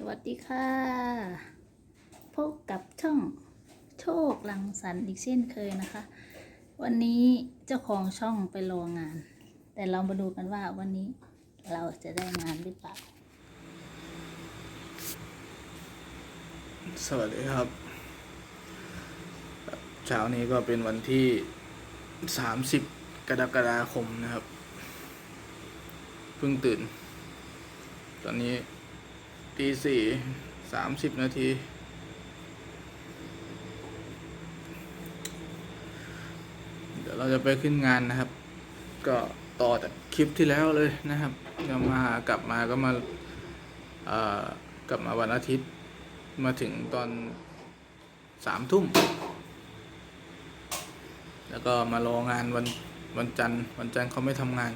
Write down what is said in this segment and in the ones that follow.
สวัสดีค่ะ พบกับช่องโชคลังสรรค์อีกเช่นเคยนะคะ วันนี้เจ้าของช่องไปรองาน แต่เรามาดูกันว่าวันนี้เราจะได้งานหรือเปล่า สวัสดีครับ เช้านี้ก็เป็นวันที่ 30 กรกฎาคมนะครับ เพิ่งตื่น ตอนนี้ ตีสี่สามสิบนาที เดี๋ยวเราจะไปขึ้นงานนะครับ ก็ต่อจากคลิปที่แล้วเลยนะครับเดี๋ยวมากลับมาก็มาเอ่อกลับมาวันอาทิตย์มาถึงตอนสามทุ่ม แล้วก็มารองานวันวันจันทร์วันจันทร์เขาไม่ทำงาน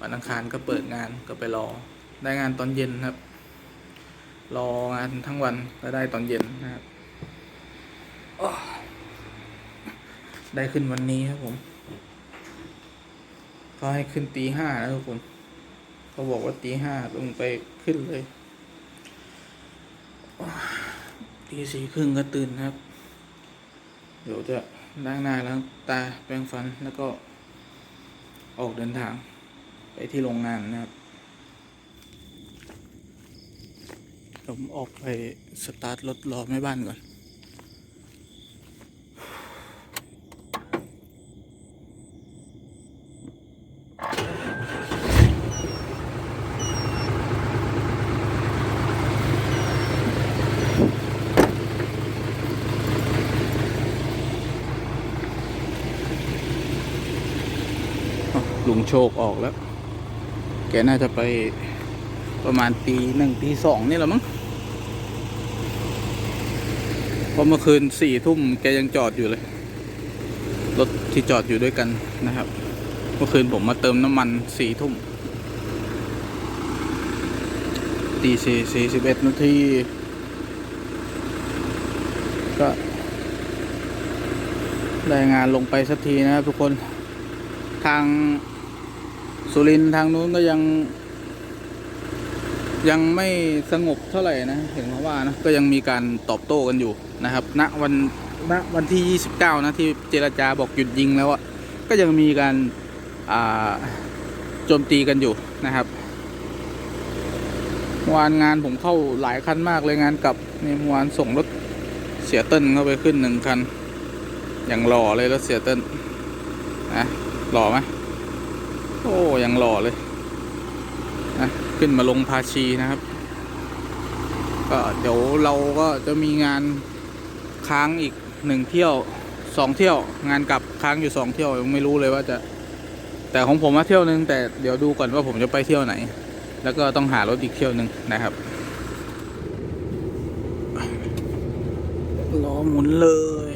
วันอังคารก็เปิดงานก็ไปรอได้งานตอนเย็นครับ รองานทั้งวันก็ได้ตอนเย็นนะครับได้ขึ้นวันนี้ครับผมเขาให้ขึ้นตีห้าแล้วทุกคนเขาบอกว่าตีห้าลงไปขึ้นเลยตีสี่ครึ่งก็ตื่นครับ เดี๋ยวจะล้างหน้าล้างตาแปรงฟันแล้วก็ออกเดินทาง ไปที่โรงงานนะครับ ผมออกไปสตาร์ทรถรอแม่บ้านก่อน ลุงโชคออกแล้ว แกน่าจะไปประมาณตีหนึ่งตีสองนี่แหละมั้ง เพราะเมื่อคืนสี่ทุ่มแกยังจอดอยู่เลย รถที่จอดอยู่ด้วยกันนะครับ เมื่อคืนผมมาเติมน้ำมันสี่ทุ่มตีสี่สี่สิบเอ็ดนาทีก็รายงานลงไปสักทีนะครับทุกคนทางสุรินทร์ทางนู้นก็ยัง ยังไม่สงบเท่าไหร่นะเห็นเขาว่านะก็ยังมีการตอบโต้กันอยู่นะครับณวันณวันที่ 29 นะที่เจรจาบอกหยุดยิงแล้วอะก็ยังมีการอ่าโจมตีกันอยู่นะครับวานงานผมเข้าหลายคันมากเลยงานกลับนี่วานส่งรถเสียเติ้ลเข้าไปขึ้นหนึ่งคัน อย่างหล่อเลยรถเสียเติ้ลนะหล่อไหมโอ้ยังหล่อเลย นะขึ้นมาลงภาชีนะครับ ก็เดี๋ยวเราก็จะมีงานค้างอีกหนึ่งเที่ยวสองเที่ยว งานกลับค้างอยู่สองเที่ยวยังไม่รู้เลยว่าจะ แต่ของผมมาเที่ยวนึงแต่เดี๋ยวดูก่อนว่าผมจะไปเที่ยวไหน แล้วก็ต้องหารถอีกเที่ยวหนึ่งนะครับล้อหมุนเลย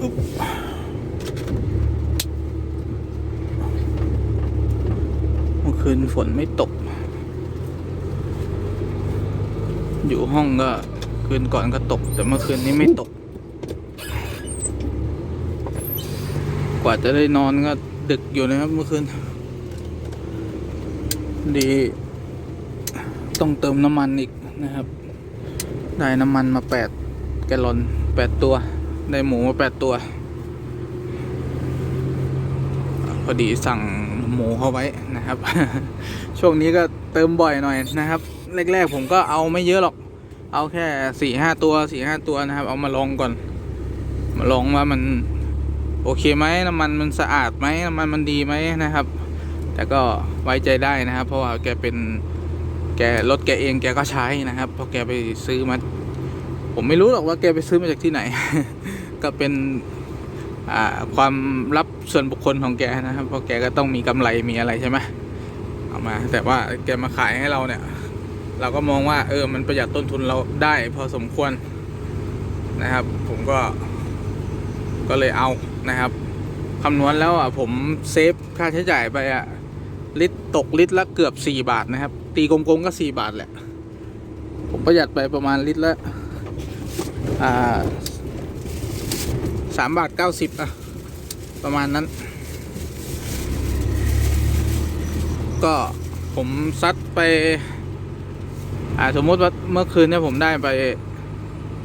อุ๊บเมื่อคื นฝนไม่ตก อยู่ห้องก็คืนก่อนก็ตก แต่เมื่อคืนนี้ไม่ตก กว่าจะได้นอนก็ดึกอยู่นะครับเมื่อคืน ดี ต้องเติมน้ำมันอีกนะครับ ได้น้ำมันมาแปดแกลลอนแปดตัว ได้หมูมาแปดตัว พอดีสั่งหมูเข้าไว้ นะครับ ช่วงนี้ก็เติมบ่อยหน่อยนะครับ แรกๆผมก็เอาไม่เยอะหรอก เอาแค่สี่ห้าตัวสี่ห้าตัวนะครับ เอามาลองก่อน มาลองว่ามันโอเคไหมน้ำมันมันสะอาดไหมน้ำมันมันดีไหมนะครับ แต่ก็ไว้ใจได้นะครับ เพราะว่าแกเป็นแกรถแกเองแกก็ใช้นะครับเพราะแกไปซื้อมาผมไม่รู้หรอกว่าแกไปซื้อมาจากที่ไหน ก็เป็น ความลับส่วนบุคคลของแกนะครับเพราะแกก็ต้องมีกำไรมีอะไรใช่ไหมเอามา แต่ว่าแกมาขายให้เราเนี่ย เราก็มองว่า เออ มันประหยัดต้นทุนเราได้ พอสมควรนะครับ ผมก็ ก็เลยเอานะครับคำนวณแล้วอะผมเซฟค่าใช้จ่ายไปอะลิตรตกลิตรละเกือบสี่บาทนะครับ ตีกลมๆก็สี่บาทแหละ ผมประหยัดไปประมาณลิตรละอ่า สามบาทเก้าสิบอะประมาณนั้น ก็ผมซัดไป อ่าสมมติว่าเมื่อคืนเนี่ยผมได้ไป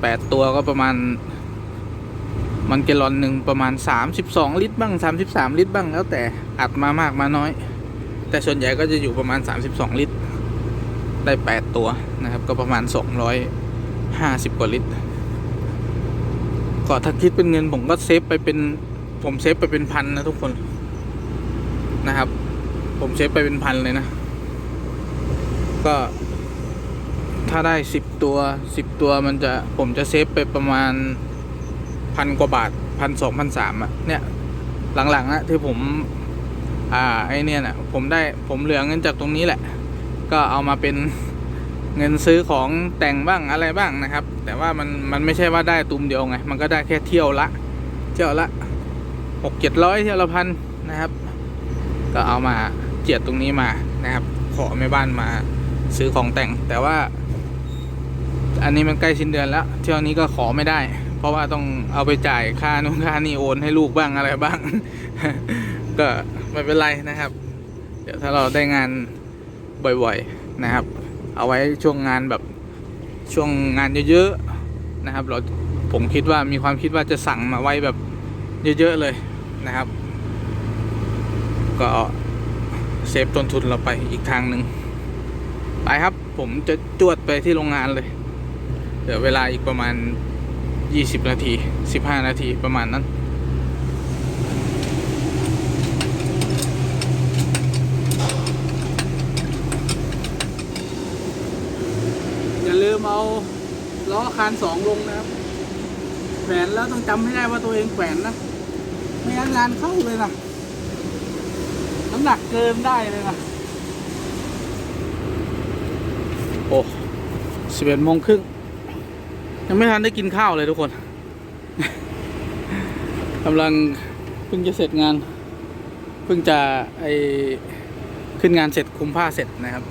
แปดตัวก็ประมาณ มันแกลอนหนึ่งประมาณสามสิบสองลิตรบ้างสามสิบสามลิตรบ้างแล้วแต่อัดมามากมาน้อย แต่ส่วนใหญ่ก็จะอยู่ประมาณสามสิบสองลิตร ได้แปดตัวนะครับ ก็ประมาณสองร้อยห้าสิบกว่าลิตร ก็ถ้าคิดเป็นเงินผมก็เซฟไปเป็น ผมเซฟไปเป็นพันนะทุกคนนะครับ ผมเซฟไปเป็นพันเลยนะ ก็ ถ้าได้สิบตัวสิบตัวมันจะผมจะเซฟไปประมาณพันกว่าบาทพันสองพันสามอะเนี่ยหลังๆอะที่ผม อ่าไอเนี่ยนะผมได้ผมเหลือเงินจากตรงนี้แหละ ก็เอามาเป็น เงินซื้อของแต่งบ้างอะไรบ้างนะครับ แต่ว่ามันมันไม่ใช่ว่าได้ตุมเดียวไง มันก็ได้แค่เที่ยวละ เที่ยวละหกเจ็ดร้อยเที่ยวละพันนะครับ ก็เอามาเจียดตรงนี้มานะครับ ขอแม่บ้านมาซื้อของแต่ง แต่ว่า อันนี้มันใกล้สิ้นเดือนแล้ว เที่ยวนี้ก็ขอไม่ได้ เพราะว่าต้องเอาไปจ่ายค่านู่นค่านี่โอนให้ลูกบ้างอะไรบ้าง ก็ไม่เป็นไรนะครับ เดี๋ยวถ้าเราได้งานบ่อยๆนะครับ เอาไว้ช่วงงานแบบช่วงงานเยอะๆนะครับเราผมคิดว่ามีความคิดว่าจะสั่งมาไว้แบบเยอะๆเลยนะครับ ก็เซฟต้นทุนเราไปอีกทางหนึ่งไปครับผมจะจวดไปที่โรงงานเลย เดี๋ยวเวลาอีกประมาณ 20 นาที 15 นาทีประมาณนั้น อย่าลื มเอาล้อคานสองลงนะครับแขวนแล้วต้องจำให้ได้ว่าตัวเองแขวนนะไม่งั้นงานเข้าเลยนะน้ำหนักเกินได้เลยนะโอ้สิบเอ็ดโมงครึ่งยังไม่ทันได้กินข้าวเลยทุกคนกำลังเพิ่งจะเสร็จงาน เพิ่งจะไอขึ้นงานเสร็จคุมผ้าเสร็จนะครับ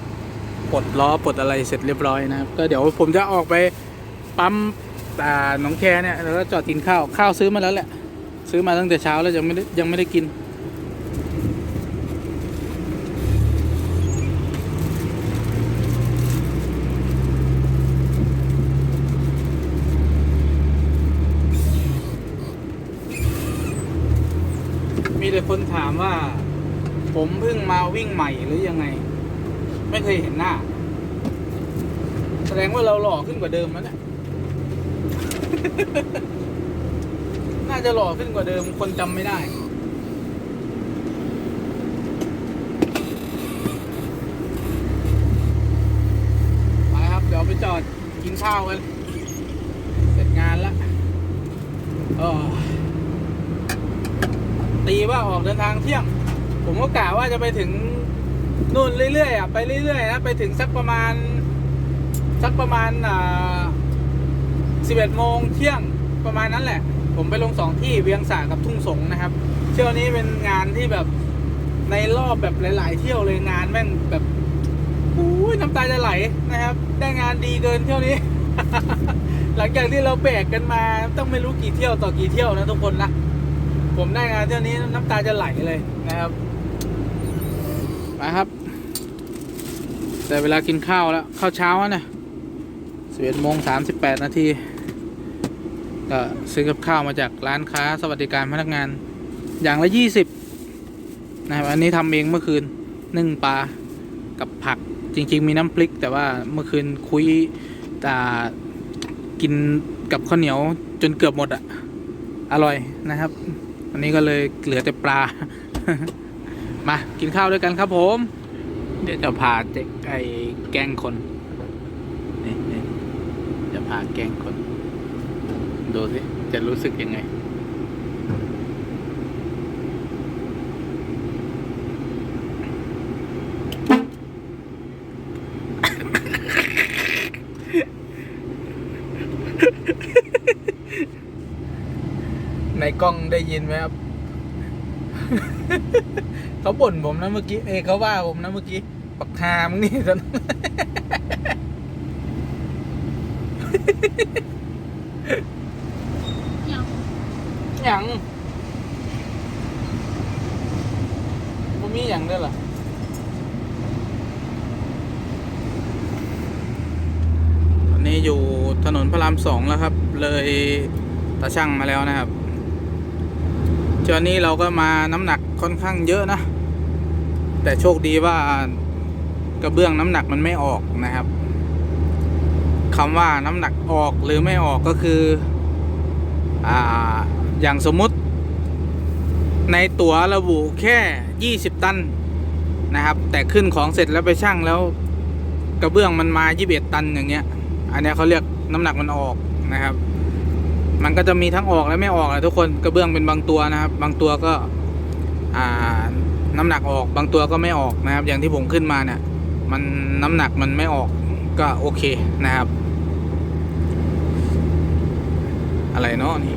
ปลดล้อปลดอะไรเสร็จเรียบร้อยนะครับ ก็เดี๋ยวผมจะออกไปปั๊มอ่าหนองแคเนี่ยแล้วก็จอดกินข้าวข้าวซื้อมาแล้วแหละ ซื้อมาตั้งแต่เช้าแล้วยังไม่ได้ยังไม่ได้กิน มีแต่คนถามว่า ผมเพิ่งมาวิ่งใหม่หรือยังไง ไม่เคยเห็นหน้า แสดงว่าเราหล่อขึ้นกว่าเดิมแล้วเนี่ย น่าจะหล่อขึ้นกว่าเดิม คนจำไม่ได้ ไปครับ เดี๋ยวไปจอดกินข้าวกัน เสร็จงานแล้วเออตีว่าออกเดินทางเที่ยง ผมก็กะว่าจะไปถึง นู่นเรื่อยๆอะไปเรื่อยๆนะไปถึงสักประมาณ สักประมาณอ่าสิบเอ็ดโมงเที่ยงประมาณนั้นแหละ ผมไปลงสองที่เวียงสากับทุ่งสงนะครับ เที่ยวนี้เป็นงานที่แบบในรอบแบบหลาย ๆ เที่ยวเลยงานแม่งแบบอุ้ยน้ำตาจะไหลนะครับ ได้งานดีเกินเที่ยวนี้ หลังจากที่เราแบกกันมาต้องไม่รู้กี่เที่ยวต่อกี่เที่ยวนะทุกคนนะผมได้งานเที่ยวนี้น้ำตาจะไหลเลยนะครับไปครับ แต่เวลากินข้าวแล้ว ข้าวเช้านะสิบเอ็ดโมงสามสิบแปดนาทีก็ซื้อกับข้าวมาจากร้านค้าสวัสดิการพนักงาน อย่างละยี่สิบนะครับ อันนี้ทำเองเมื่อคืนนึ่งปลากับผักจริง ๆ มีน้ำพริก แต่ว่าเมื่อคืนคุยแต่กินกับข้าวเหนียวจนเกือบหมดอะอร่อยนะครับอันนี้ก็เลยเหลือแต่ปลา มา กินข้าวด้วยกันครับผม เดี๋ยวจะพาเจ๊ไก่แกล้งคนนี่นี่จะพาแกล้งคน ดูสิ จะรู้สึกยังไง ในกล้องได้ยินไหมครับ เขาบ่นผมนะเมื่อกี้เอยเขาว่าผมนะเมื่อกี้ปักคามงนี่สัน ยังหยังบ่มีหยังเด้อล่ะอยู่ถนนพระรามสองแล้วครับ เลยตาช่างมาแล้วนะครับเจอนี้เราก็มาน้ำหนักค่อนข้างเยอะนะ แต่โชคดีว่ากระเบื้องน้ำหนักมันไม่ออกนะครับคำว่าน้ำหนักออกหรือไม่ออกก็คืออ่าอย่างสมมุติ ในตั๋วระบุแค่ 20 ตันนะครับ แต่ขึ้นของเสร็จแล้วไปชั่งแล้ว กระเบื้องมันมา 21 ตันอย่างเงี้ย อันนี้เขาเรียกน้ำหนักมันออกนะครับ มันก็จะมีทั้งออกและไม่ออกนะทุกคนกระเบื้องเป็นบางตัวนะครับ บางตัวก็อ่า น้ำหนักออกบางตัวก็ไม่ออกนะครับ อย่างที่ผมขึ้นมาเนี่ย มันน้ำหนักมันไม่ออกก็โอเคนะครับ อะไรเนาะนี่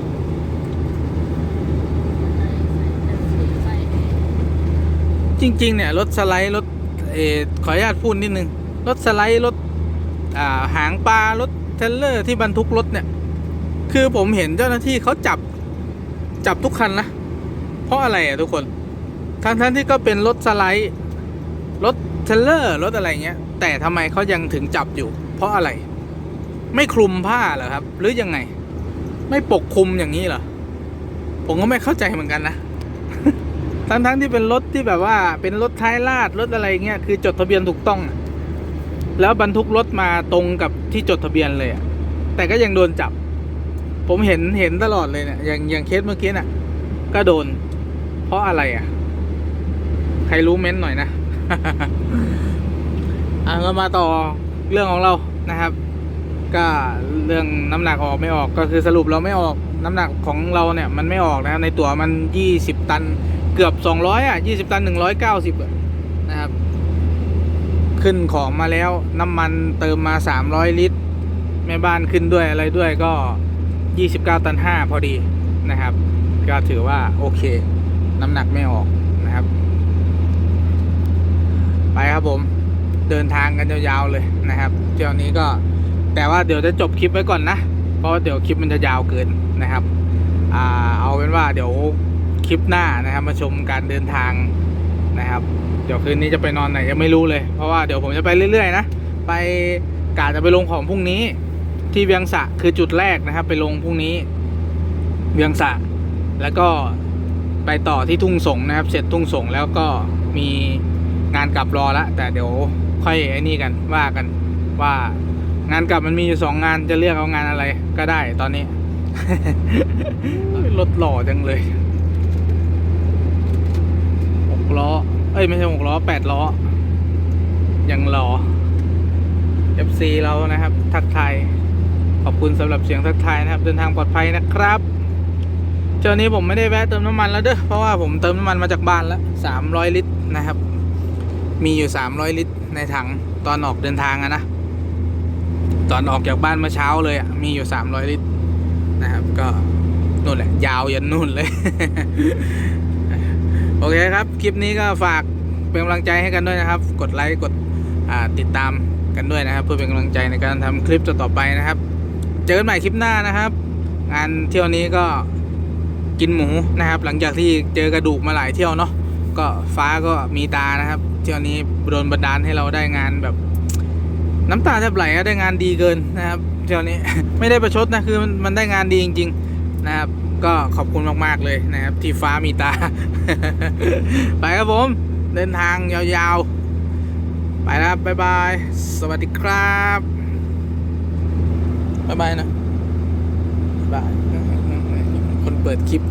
จริง ๆ เนี่ย รถสไลด์รถเออขออนุญาตพูดนิดนึง รถสไลด์รถอ่าหางปลารถเทลเลอร์ที่บรรทุกรถเนี่ย คือผมเห็นเจ้าหน้าที่เขาจับจับทุกคันนะ เพราะอะไรอะทุกคน ทั้งทั้งที่ก็เป็นรถสไลด์รถเทรลเลอร์รถอะไรเงี้ย แต่ทำไมเขายังถึงจับอยู่ เพราะอะไร ไม่คลุมผ้าเหรอครับ หรือยังไง ไม่ปกคลุมอย่างนี้เหรอผมก็ไม่เข้าใจเหมือนกันนะทั้งทั้งที่เป็นรถที่แบบว่า เป็นรถท้ายลาดรถอะไรเงี้ยคือจดทะเบียนถูกต้อง แล้วบรรทุกรถมาตรงกับที่จดทะเบียนเลยแต่ก็ยังโดนจับ ผมเห็นเห็นตลอดเลยเนี่ยอย่างอย่างเคสเมื่อกี้น่ะ ก็โดน เพราะอะไรอะ ใครรู้เม้นหน่อยนะ อะก็มาต่อเรื่องของเรานะครับ ก็เรื่องน้ำหนักออกไม่ออกก็คือสรุปเราไม่ออกน้ำหนักของเราเนี่ย มันไม่ออกนะครับในตั๋วมันยี่สิบตันเกือบสองร้อยอะยี่สิบตันหนึ่งร้อยเก้าสิบนะครับ ขึ้นของมาแล้วน้ำมันเติมมาสามร้อยลิตรแม่บ้านขึ้นด้วยอะไรด้วยก็ยี่สิบเก้าตันห้าพอดีนะครับ ก็ถือว่าโอเค น้ำหนักไม่ออกนะครับ ไปครับผมเดินทางกันยาวๆเลยนะครับเที่ยวนี้ก็แต่ว่าเดี๋ยวจะจบคลิปไว้ก่อนนะ เพราะว่าเดี๋ยวคลิปมันจะยาวเกินนะครับอ่าเอาเป็นว่าเดี๋ยวคลิปหน้านะครับมาชมการเดินทางนะครับ เดี๋ยวคืนนี้จะไปนอนไหนยังไม่รู้เลย เพราะว่าเดี๋ยวผมจะไปเรื่อยๆนะไปกาจะไปลงของพรุ่งนี้ ที่เวียงสะคือจุดแรกนะครับ ไปลงพรุ่งนี้ เวียงสะแล้วก็ไปต่อที่ทุ่งสงนะครับ เสร็จทุ่งสงแล้วก็มี งานกลับรอและแต่เดี๋ยวค่อยไอ้นี่กันว่ากันว่างานกลับมันมีอยู่สองงานจะเลือกเอางานอะไรก็ได้ตอนนี้รถหล่อจังเลยหกล้อ เอ้ย ไม่ใช่หกล้อแปดล้อ ยังหล่อ FC เรานะครับ ทักทายขอบคุณสำหรับเสียงทักทายนะครับ เดินทางปลอดภัยนะครับเจ้านี้ผมไม่ได้แวะเติมน้ำมันแล้วเด้อเพราะว่าผมเติมน้ำมันมาจากบ้านแล้วสามร้อยลิตรนะครับ มีอยู่สามร้อยลิตรในถังตอนออกเดินทางอะนะ ตอนออกจากบ้านเมื่อเช้าเลยอะมีอยู่สามร้อยลิตรนะครับก็นู่นแหละ ยาวยันนู่นเลย โอเคครับ คลิปนี้ก็ฝากเป็นกำลังใจให้กันด้วยนะครับ กดไลค์กดติดตามกันด้วยนะครับ เพื่อเป็นกำลังใจในการทำคลิปต่อๆไปนะครับ เจอกันใหม่คลิปหน้านะครับ งานเที่ยวนี้ก็กินหมูนะครับ หลังจากที่เจอกระดูกมาหลายเที่ยวเนาะก็ฟ้าก็มีตานะครับ เที่ยวนี้โดนบันดาลให้เราได้งานแบบ น้ำตาแทบไหลได้งานดีเกินนะครับเที่ยวนี้ไม่ได้ประชดนะคือมันได้งานดีจริง ๆ นะครับ ก็ขอบคุณมากๆเลยนะครับ ที่ฟ้ามีตา ไปครับผม เดินทางยาวๆ ไปแล้วครับบ๊ายบาย สวัสดีครับบ๊ายบายนะบ๊ายบายคนเปิดคลิป